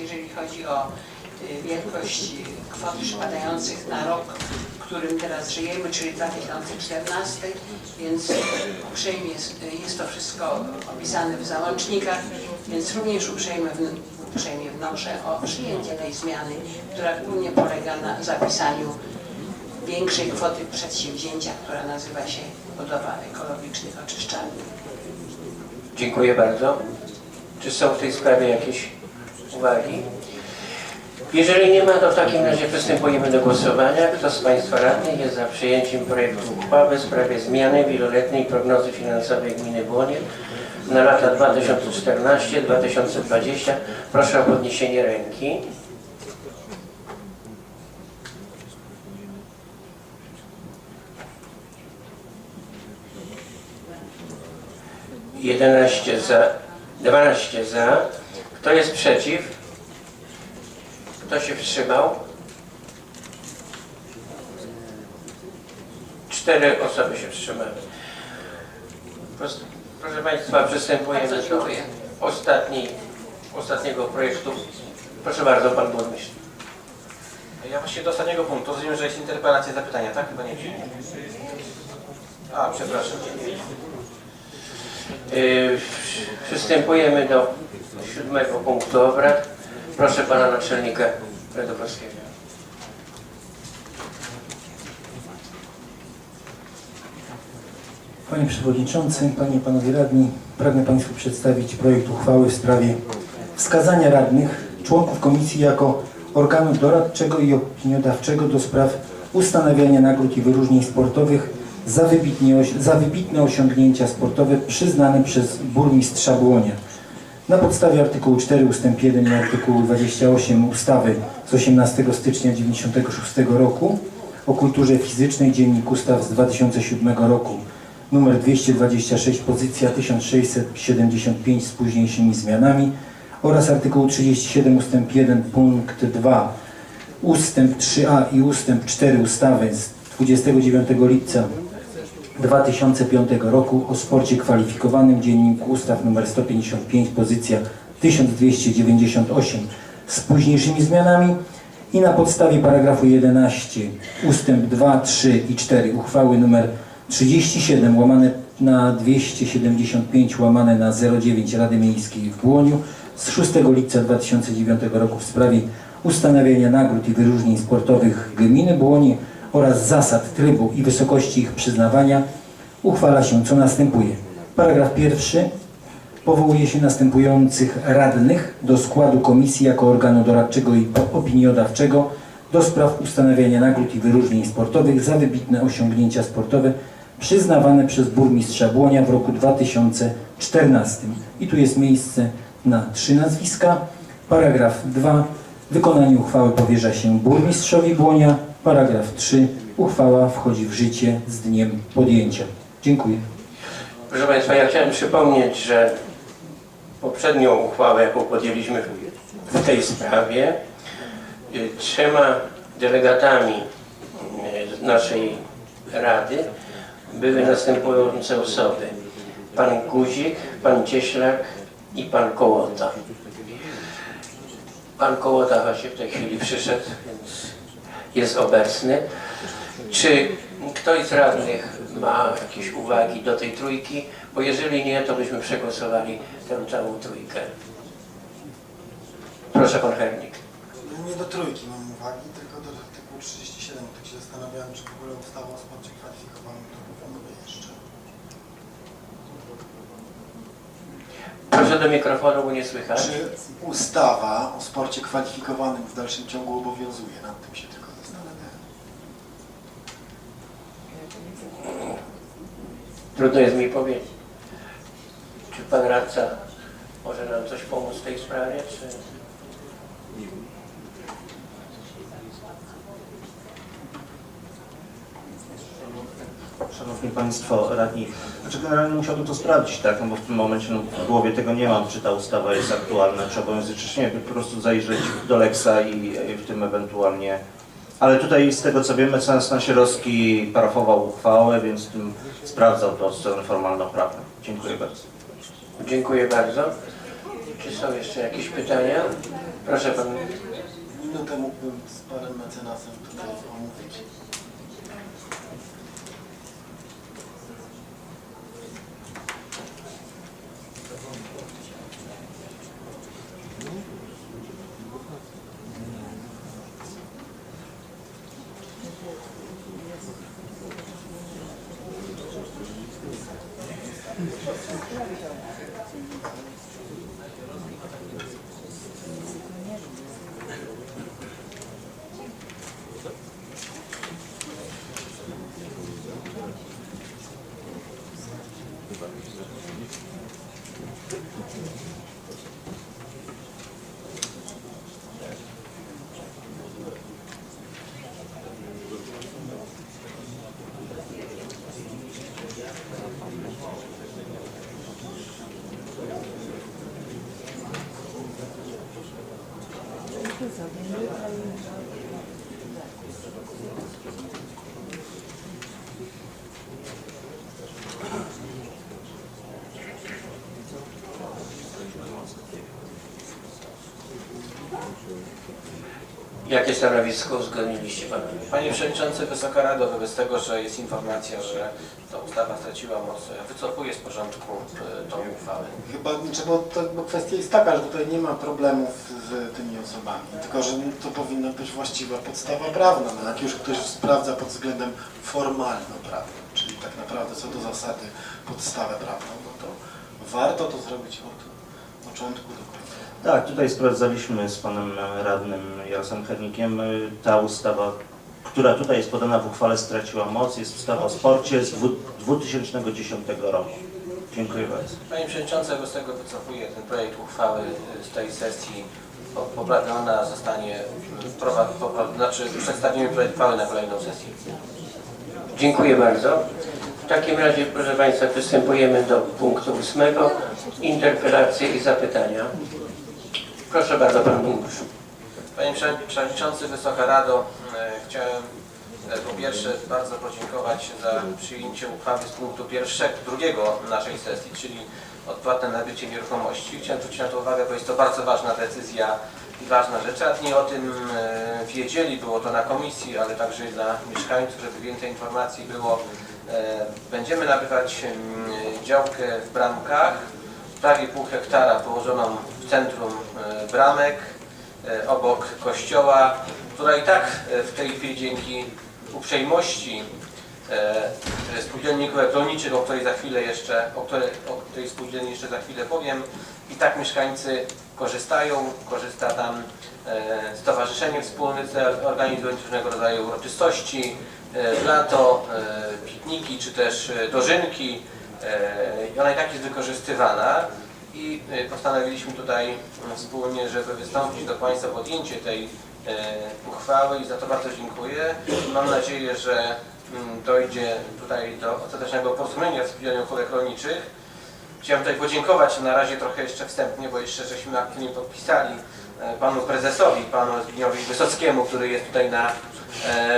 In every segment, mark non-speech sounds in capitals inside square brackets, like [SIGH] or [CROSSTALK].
jeżeli chodzi o y, wielkość y, kwot przypadających na rok, w którym teraz żyjemy, czyli 2014, więc uprzejmie jest, jest to wszystko opisane w załącznikach, więc również uprzejmie, uprzejmie wnoszę o przyjęcie tej zmiany, która głównie polega na zapisaniu większej kwoty przedsięwzięcia, która nazywa się budowa ekologicznych oczyszczalni. Dziękuję bardzo. Czy są w tej sprawie jakieś uwagi? Jeżeli nie ma, to w takim razie przystępujemy do głosowania. Kto z Państwa radnych jest za przyjęciem projektu uchwały w sprawie zmiany wieloletniej prognozy finansowej gminy Błonie na lata 2014-2020? Proszę o podniesienie ręki. Jedenaście za, 12 za. Kto jest przeciw? Kto się wstrzymał? Cztery osoby się wstrzymały. Prost- Proszę Państwa, przystępujemy do ostatniej, ostatniego projektu. Proszę bardzo, Pan Burmistrz. Ja właśnie do ostatniego punktu. Rozumiem, że jest interpelacja, zapytania, tak? Chyba nie. A, przepraszam. Yy, Przystępujemy do siódmego punktu obrad. Proszę Pana Naczelnika Redowskiego. Panie Przewodniczący, Panie i Panowie Radni, pragnę Państwu przedstawić projekt uchwały w sprawie wskazania radnych, członków komisji jako organu doradczego i opiniodawczego do spraw ustanawiania nagród i wyróżnień sportowych za, wybitnie, za wybitne osiągnięcia sportowe przyznane przez burmistrza Błonia. Na podstawie artykułu 4 ust. 1 i artykułu 28 ustawy z 18 stycznia 1996 roku o kulturze fizycznej Dziennik Ustaw z 2007 roku numer 226 pozycja 1675 z późniejszymi zmianami oraz artykułu 37 ust. 1 punkt 2 ustęp 3a i ustęp 4 ustawy z 29 lipca 2005 roku o sporcie kwalifikowanym Dziennik Ustaw nr 155 pozycja 1298 z późniejszymi zmianami i na podstawie paragrafu 11 ustęp 2, 3 i 4 uchwały nr 37 łamane na 275 łamane na 09 Rady Miejskiej w Błoniu z 6 lipca 2009 roku w sprawie ustanawiania nagród i wyróżnień sportowych gminy Błonie oraz zasad, trybu i wysokości ich przyznawania uchwala się co następuje. Paragraf pierwszy powołuje się następujących radnych do składu komisji jako organu doradczego i opiniodawczego do spraw ustanawiania nagród i wyróżnień sportowych za wybitne osiągnięcia sportowe przyznawane przez burmistrza Błonia w roku 2014. I tu jest miejsce na trzy nazwiska. Paragraf 2. Wykonanie uchwały powierza się burmistrzowi Błonia. Paragraf 3. Uchwała wchodzi w życie z dniem podjęcia. Dziękuję. Proszę Państwa, ja chciałem przypomnieć, że poprzednią uchwałę, jaką podjęliśmy w tej sprawie, y, trzema delegatami y, naszej Rady były następujące osoby. Pan Guzik, Pan Cieślak i Pan Kołota. Pan Kołota właśnie w tej chwili przyszedł, więc jest obecny. Czy ktoś z radnych ma jakieś uwagi do tej trójki? Bo jeżeli nie, to byśmy przegłosowali tę całą trójkę. Proszę pan Hernik. No Nie do trójki mam uwagi, tylko do artykułu 37. Tak się zastanawiałem, czy w ogóle ustawa o sporcie kwalifikowanym proponuje jeszcze. Proszę do mikrofonu, bo nie słychać. Czy ustawa o sporcie kwalifikowanym w dalszym ciągu obowiązuje? Nad tym się tylko zastanawiałem. Trudno jest mi powiedzieć. Czy pan radca może nam coś pomóc w tej sprawie, czy... Szanowni Państwo radni, znaczy generalnie musiałbym to sprawdzić, tak, no bo w tym momencie no, w głowie tego nie mam, czy ta ustawa jest aktualna, czy obowiązuje, czy nie, po prostu zajrzeć do Lexa i, i w tym ewentualnie. Ale tutaj z tego co wiemy, mecenas Nasierowski parafował uchwałę, więc w tym sprawdzał to od strony formalno-prawnej. Dziękuję bardzo. Dziękuję bardzo. Czy są jeszcze jakieś pytania? Proszę pan. Minutę mógłbym z panem mecenasem tutaj omówić. Дякую. Jakie stanowisko uzgodniliście panowie? Panie Przewodniczący, Wysoka Rado, wobec tego, że jest informacja, że ta ustawa straciła moc, ja wycofuję z porządku y, tą uchwałę. Chyba, znaczy, bo, to, bo kwestia jest taka, że tutaj nie ma problemów z tymi osobami, tylko że to powinna być właściwa podstawa prawna. No, jak już ktoś sprawdza pod względem formalno-prawnym, czyli tak naprawdę co do zasady podstawę prawną, no to warto to zrobić od początku do końca. Tak, tutaj sprawdzaliśmy z panem radnym Jarosławem Hernikiem. Y, Ta ustawa, która tutaj jest podana w uchwale straciła moc, jest ustawa o sporcie z dwu- 2010 roku. Dziękuję bardzo. Panie Przewodniczący, wobec tego wycofuję ten projekt uchwały z tej sesji. Po- Poprawiona zostanie, y, znaczy przedstawimy projekt uchwały na kolejną sesję. Dziękuję bardzo. W takim razie, proszę Państwa, przystępujemy do punktu ósmego. Interpelacje i zapytania. Proszę bardzo, Pan Bunkusz. Panie Prze- Przewodniczący, Wysoka Rado, e, chciałem e, po pierwsze bardzo podziękować za przyjęcie uchwały z punktu pierwszego, drugiego naszej sesji, czyli odpłatne nabycie nieruchomości. Chciałem zwrócić na to uwagę, bo jest to bardzo ważna decyzja i ważna rzecz. Radni o tym e, wiedzieli, było to na komisji, ale także dla mieszkańców, żeby więcej informacji było. Będziemy nabywać em, działkę w Bramkach, prawie pół hektara położoną centrum e, Bramek, e, obok kościoła, która i tak e, w tej chwili dzięki uprzejmości e, spółdzielników elektronicznych, o której za chwilę jeszcze, o której, o której spółdzielni jeszcze za chwilę powiem, i tak mieszkańcy korzystają, korzysta tam Stowarzyszenie Wspólnice, organizując różnego rodzaju uroczystości, w lato, pikniki czy też dożynki. I ona i tak jest wykorzystywana i e, postanowiliśmy tutaj wspólnie, żeby wystąpić do Państwa podjęcie tej e, uchwały i za to bardzo dziękuję. Mam nadzieję, że mm, dojdzie tutaj do ostatecznego porozumienia z spółdzielnią kolek rolniczych. Chciałem tutaj podziękować na razie trochę jeszcze wstępnie, bo jeszcze żeśmy aktywnie podpisali e, panu prezesowi, panu Zbigniewowi Wysockiemu, który jest tutaj na,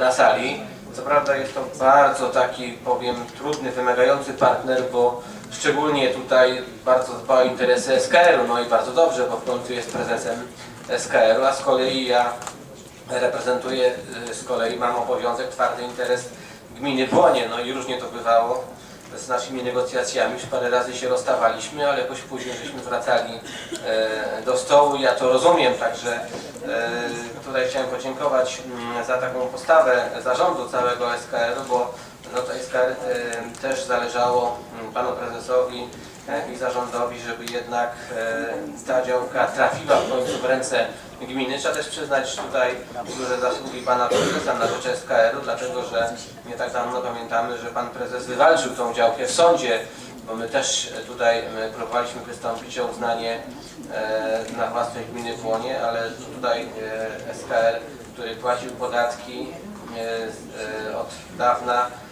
na sali. Co prawda jest to bardzo taki, powiem, trudny, wymagający partner, bo szczególnie tutaj bardzo dba o interesy SKR-u, no i bardzo dobrze, bo w końcu jest prezesem SKR-u, a z kolei ja reprezentuję, y, z kolei mam obowiązek, twardy interes gminy Błonie, no i różnie to bywało z naszymi negocjacjami, już parę razy się rozstawaliśmy, ale jakoś później żeśmy wracali e, do stołu, ja to rozumiem, także e, tutaj chciałem podziękować mm, za taką postawę zarządu całego SKR-u, bo no to SKR też zależało panu prezesowi e, i zarządowi, żeby jednak e, ta działka trafiła w końcu w ręce gminy. Trzeba też przyznać tutaj duże zasługi pana prezesa na rzecz SKR-u, dlatego że nie tak dawno pamiętamy, że pan prezes wywalczył tą działkę w sądzie, bo my też tutaj my próbowaliśmy wystąpić o uznanie e, na własność gminy Płonie, ale tutaj e, SKR, który płacił podatki e, e, od dawna, e,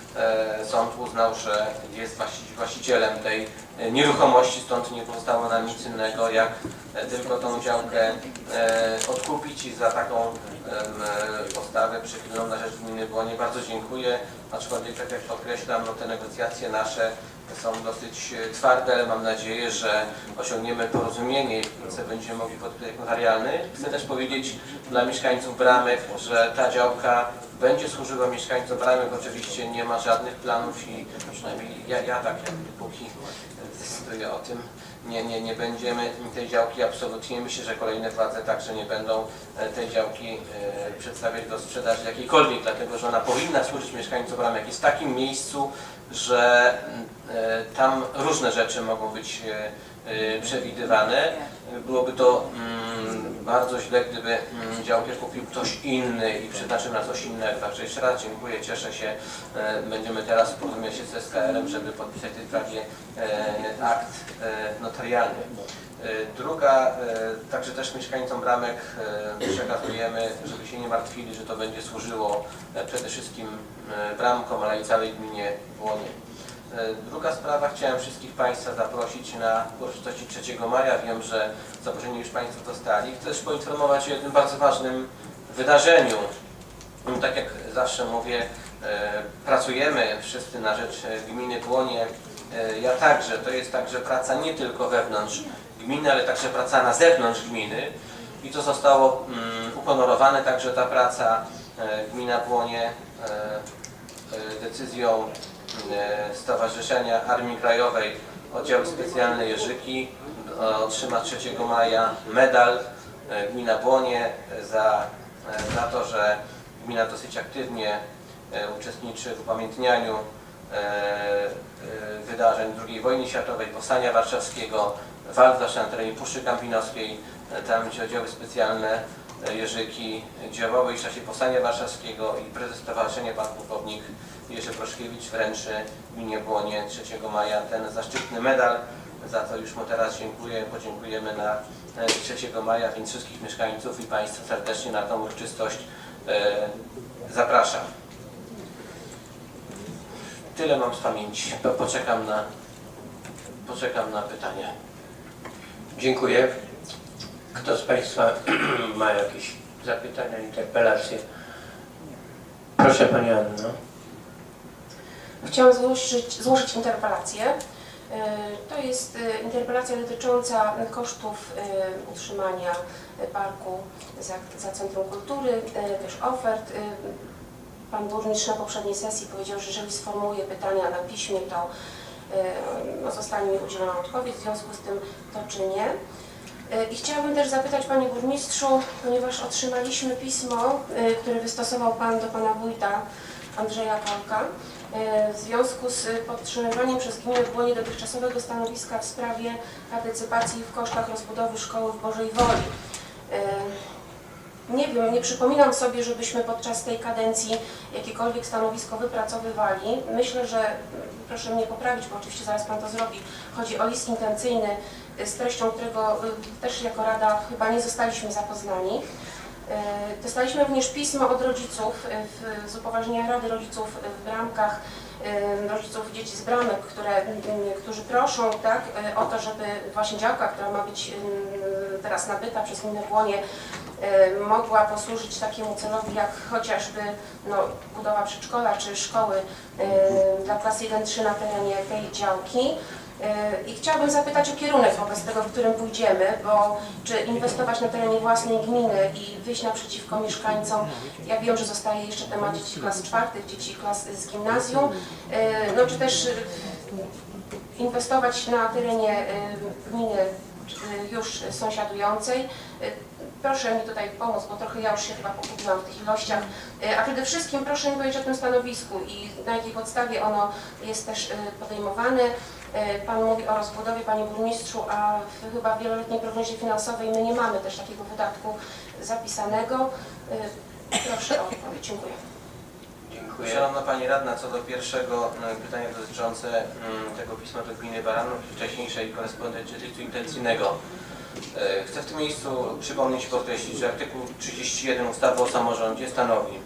sąd uznał, że jest właści- właścicielem tej e, nieruchomości, stąd nie pozostało nam nic innego jak e, tylko tą działkę e, odkupić i za taką e, postawę przychylną na rzecz gminy Błonie bardzo dziękuję, aczkolwiek tak jak podkreślam, no te negocjacje nasze są dosyć e, twarde, ale mam nadzieję, że osiągniemy porozumienie i wkrótce będziemy mogli podpisać notarialny. Chcę też powiedzieć dla mieszkańców Bramek, że ta działka będzie służyła mieszkańcom Bramek. Oczywiście nie ma żadnych planów i przynajmniej ja, ja tak jak decyduję o tym, nie, nie, nie będziemy tej działki absolutnie. Myślę, że kolejne władze także nie będą e, tej działki e, przedstawiać do sprzedaży jakiejkolwiek, dlatego że ona powinna służyć mieszkańcom Bramek. Jest w takim miejscu, że e, tam różne rzeczy mogą być przewidywane. Byłoby to mm, bardzo źle, gdyby mm, działkę kupił ktoś inny i przeznaczył na coś innego. Także jeszcze raz dziękuję, cieszę się. E, Będziemy teraz porozumieć się z SKR-em, żeby podpisać tej sprawie e, akt e, notarialny. Druga, także też mieszkańcom Bramek przekazujemy, żeby się nie martwili, że to będzie służyło przede wszystkim Bramkom, ale i całej gminie Błonie. E, Druga sprawa, chciałem wszystkich Państwa zaprosić na uroczystości 3 maja. Wiem, że zaproszenie już Państwo dostali. Chcę też poinformować o jednym bardzo ważnym wydarzeniu. Tak jak zawsze mówię, e, pracujemy wszyscy na rzecz gminy Błonie. E, Ja także, to jest także praca nie tylko wewnątrz gminy, ale także praca na zewnątrz gminy. I to zostało mm, uhonorowane także ta praca. Gmina Błonie e, e, decyzją Stowarzyszenia Armii Krajowej Oddział Specjalny Jerzyki e, otrzyma 3 maja medal e, Gmina Błonie za, e, za to, że gmina dosyć aktywnie e, uczestniczy w upamiętnianiu e, e, wydarzeń II wojny światowej, Powstania Warszawskiego, walk zwłaszcza na terenie Puszczy Kampinoskiej, e, tam gdzie oddziały specjalne e, Jerzyki działały w czasie Powstania Warszawskiego i prezes stowarzyszenia pan pułkownik Jerzy Proszkiewicz wręczy gminie Błonie 3 maja ten zaszczytny medal. Za to już mu teraz dziękuję, podziękujemy na e, 3 maja, więc wszystkich mieszkańców i Państwa serdecznie na tą uroczystość e, zapraszam. Tyle mam z pamięci. Po- Poczekam na, poczekam na pytania. Dziękuję. Kto z Państwa [CLEARS THROAT] ma jakieś zapytania, interpelacje? Proszę Pani Anno. Chciałam złożyć, złożyć interpelację. E, To jest e, interpelacja dotycząca kosztów e, utrzymania parku za, za Centrum Kultury, też ofert. Pan burmistrz na poprzedniej sesji powiedział, że jeżeli sformułuję pytania na piśmie, to no, zostanie mi udzielona odpowiedź, w związku z tym to czynię. E, I chciałabym też zapytać Panie Burmistrzu, ponieważ otrzymaliśmy pismo, e, które wystosował Pan do Pana Wójta Andrzeja Kolka, e, w związku z podtrzymywaniem przez gminę Błonie dotychczasowego stanowiska w sprawie partycypacji w kosztach rozbudowy szkoły w Bożej Woli. Nie wiem, nie przypominam sobie, żebyśmy podczas tej kadencji jakiekolwiek stanowisko wypracowywali. Myślę, że, proszę mnie poprawić, bo oczywiście zaraz Pan to zrobi, chodzi o list intencyjny, y, z treścią którego y, też jako Rada chyba nie zostaliśmy zapoznani. Y, Dostaliśmy również pismo od rodziców w, z upoważnienia Rady Rodziców w Bramkach, rodziców dzieci z bramek, które, którzy proszą tak, o to, żeby właśnie działka, która ma być teraz nabyta przez gminę Błonie, y, mogła posłużyć takiemu celowi jak chociażby no, budowa przedszkola czy szkoły y, dla klas 1-3 na terenie tej działki. Y, I chciałabym zapytać o kierunek wobec tego, w którym pójdziemy, bo czy inwestować na terenie własnej gminy i wyjść naprzeciwko mieszkańcom. Ja wiem, że zostaje jeszcze temat dzieci klas czwartych, dzieci klas z gimnazjum, y, no czy też y, inwestować na terenie y, gminy y, już sąsiadującej. Proszę mi tutaj pomóc, bo trochę ja już się chyba pogubiłam w tych ilościach. Y, A przede wszystkim proszę mi powiedzieć o tym stanowisku i na jakiej podstawie ono jest też y, podejmowane. Y, Pan mówi o rozbudowie, Panie Burmistrzu, a w chyba w wieloletniej prognozie finansowej my nie mamy też takiego wydatku zapisanego. Proszę o odpowiedź. Dziękuję. Dziękuję. Szanowna Pani Radna, co do pierwszego e, pytania dotyczące mm, tego pisma do gminy Baranów i wcześniejszej korespondencji listu intencyjnego. E, Chcę w tym miejscu przypomnieć i podkreślić, że artykuł 31 ustawy o samorządzie stanowi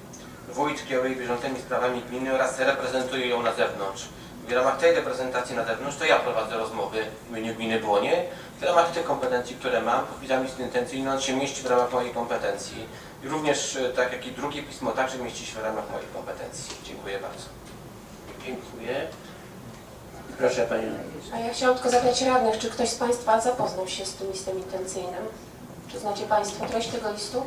Wójt kieruje bieżącymi sprawami gminy oraz reprezentuje ją na zewnątrz. w ramach tej reprezentacji na zewnątrz to ja prowadzę rozmowy w imieniu gminy Błonie. W ramach tych kompetencji, które mam, podpisam listę intencyjną, się mieści w ramach mojej kompetencji. I również, e, tak jak i drugie pismo, także mieści się w ramach moich kompetencji. Dziękuję bardzo. Dziękuję. Proszę Panią. A ja chciałam tylko zapytać radnych, czy ktoś z Państwa zapoznał się z tym listem intencyjnym? Czy znacie Państwo treść tego listu?